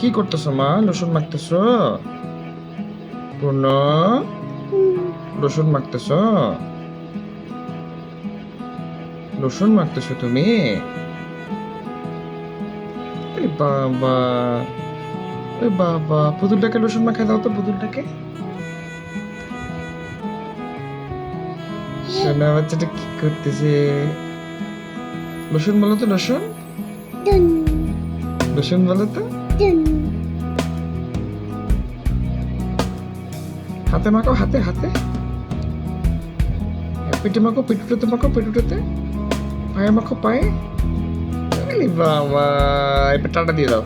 কি করতেছো মা? রসুন মাখতেছো? পূর্ণ? রসুন মাখতেছো? রসুন মাখতেছো তুমি? বাবা বাবা, পুতুলটাকে রসুন মাখা দাও তো পুতুলটাকে। সোনা বাচ্চাটা কি করতেছে? রসুন বলো তো রসুন রসুন বলো হাতে মাখো, হাতে হাতে। পিঠে মাখো পিটুটাতে মাখো পিটুটাতে পায়ে মাখো, পায়ে। বাবা, এবার টাটা দিয়ে দাও।